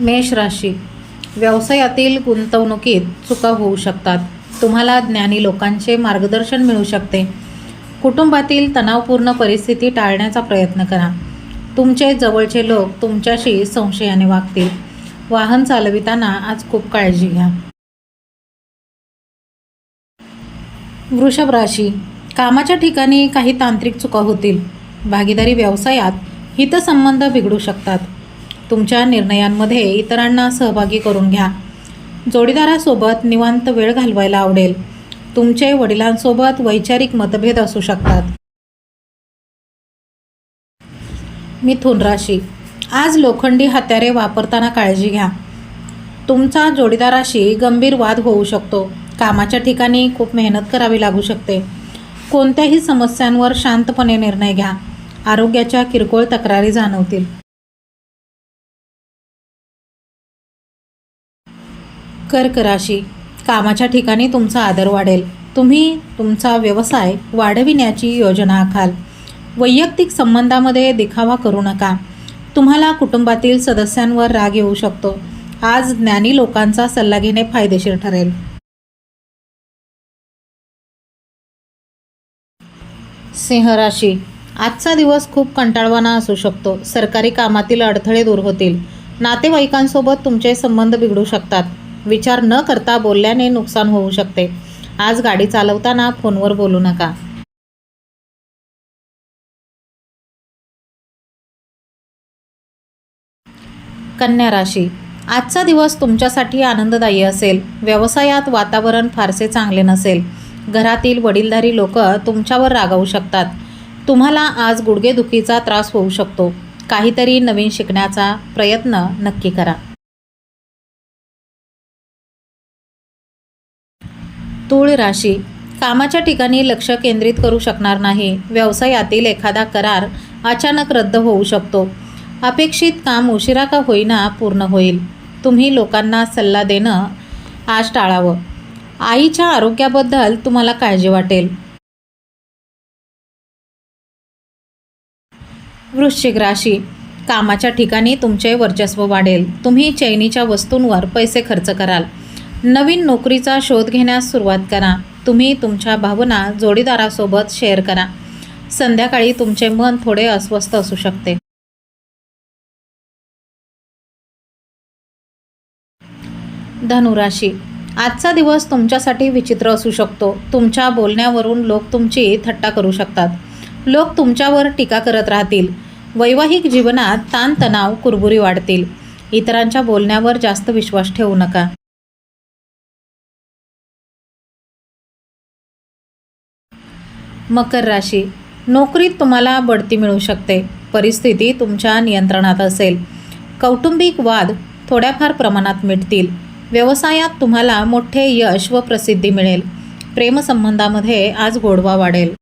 मेष राशी. व्यवसायातील गुंतवणुकीत चुका होऊ शकतात. तुम्हाला ज्ञानी लोकांचे मार्गदर्शन मिळू शकते. कुटुंबातील तणावपूर्ण परिस्थिती टाळण्याचा प्रयत्न करा. तुमचे जवळचे लोक तुमच्याशी संशयाने वागतील. वाहन चालविताना आज खूप काळजी घ्या. वृषभ राशी. कामाच्या ठिकाणी काही तांत्रिक चुका होतील. भागीदारी व्यवसायात हितसंबंध बिघडू शकतात. तुमच्या निर्णयांमध्ये इतरांना सहभागी करून घ्या. जोडीदारासोबत निवांत वेळ घालवायला आवडेल. तुमचे वडिलांसोबत वैचारिक मतभेद असू शकतात. मिथुन राशी. आज लोखंडी हत्यारे वापरताना काळजी घ्या. तुमचा जोडीदाराशी गंभीर वाद होऊ शकतो. कामाच्या ठिकाणी खूप मेहनत करावी लागू शकते. कोणत्याही समस्यांवर शांतपणे निर्णय घ्या. आरोग्याच्या किरकोळ तक्रारी जाणवतील. कर्क राशी कामाच्या ठिकाणी तुमचा आदर वाढेल. तुम्ही तुमचा व्यवसाय वाढविण्याची योजना आखाल. वैयक्तिक संबंधामध्ये दिखावा करू नका. तुम्हाला कुटुंबातील सदस्यांवर राग येऊ शकतो. आज ज्ञानी लोकांचा सल्ला घेणे फायदेशीर ठरेल. सिंह राशी आजचा दिवस खूप कंटाळवाणा असू शकतो. सरकारी कामातील अडथळे दूर होतील. नातेवाईकांसोबत तुमचे संबंध बिघडू शकतात. विचार न करता बोलल्याने नुकसान होऊ शकते. आज गाडी चालवताना फोनवर बोलू नका. कन्या राशी. आजचा दिवस तुमच्यासाठी आनंददायी असेल. व्यवसायात वातावरण फारसे चांगले नसेल. घरातील वडीलधारी लोक तुमच्यावर रागावू शकतात. तुम्हाला आज गुडघेदुखीचा त्रास होऊ शकतो. काहीतरी नवीन शिकण्याचा प्रयत्न नक्की करा. तूळ राशी. कामाच्या ठिकाणी लक्ष केंद्रित करू शकणार नाही. व्यवसायातील एखादा करार अचानक रद्द होऊ शकतो. अपेक्षित काम उशिरा का होईना पूर्ण होईल. तुम्ही लोकांना सल्ला देणं आज टाळावं. आईच्या आरोग्याबद्दल तुम्हाला काळजी वाटेल. वृश्चिक राशी. कामाच्या ठिकाणी तुमचे वर्चस्व वाढेल. तुम्ही चैनीच्या वस्तूंवर पैसे खर्च कराल. नवीन नोकरीचा शोध घेण्यास सुरुवात करा. तुम्ही तुमच्या भावना जोडीदारासोबत शेअर करा. संध्याकाळी तुमचे मन थोडे अस्वस्थ असू शकते. धनुराशी. आजचा दिवस तुमच्यासाठी विचित्र असू शकतो. तुमच्या बोलण्यावरून लोक तुमची थट्टा करू शकतात. लोक तुमच्यावर टीका करत राहतील. वैवाहिक जीवनात ताणतणाव कुरबुरी वाढतील. इतरांच्या बोलण्यावर जास्त विश्वास ठेवू नका. मकर राशी. नोकरीत तुम्हाला बढती मिळू शकते. परिस्थिती तुमच्या नियंत्रणात असेल. कौटुंबिक वाद थोड्याफार प्रमाणात मिटतील. व्यवसायात तुम्हाला मोठे यश व प्रसिद्धी मिळेल. प्रेमसंबंधामध्ये आज गोडवा वाढेल.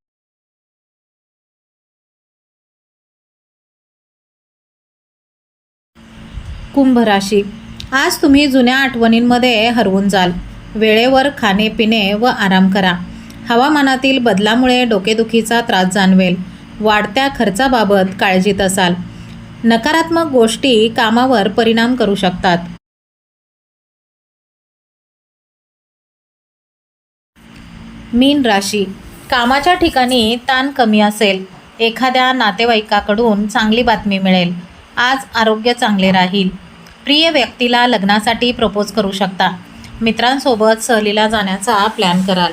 कुंभ राशी. आज तुम्ही जुन्या आठवणींमध्ये हरवून जाल. वेळेवर खाणे पिणे व आराम करा. हवामानातील बदलामुळे डोकेदुखीचा त्रास जाणवेल. वाढत्या खर्चाबाबत काळजीत असाल. नकारात्मक गोष्टी कामावर परिणाम करू शकतात. मीन राशी. कामाच्या ठिकाणी ताण कमी असेल. एखाद्या नातेवाईकाकडून चांगली बातमी मिळेल. आज आरोग्य चांगले राहील. प्रिय व्यक्तीला लग्नासाठी प्रपोज करू शकता. मित्रांसोबत सहलीला जाण्याचा प्लॅन कराल.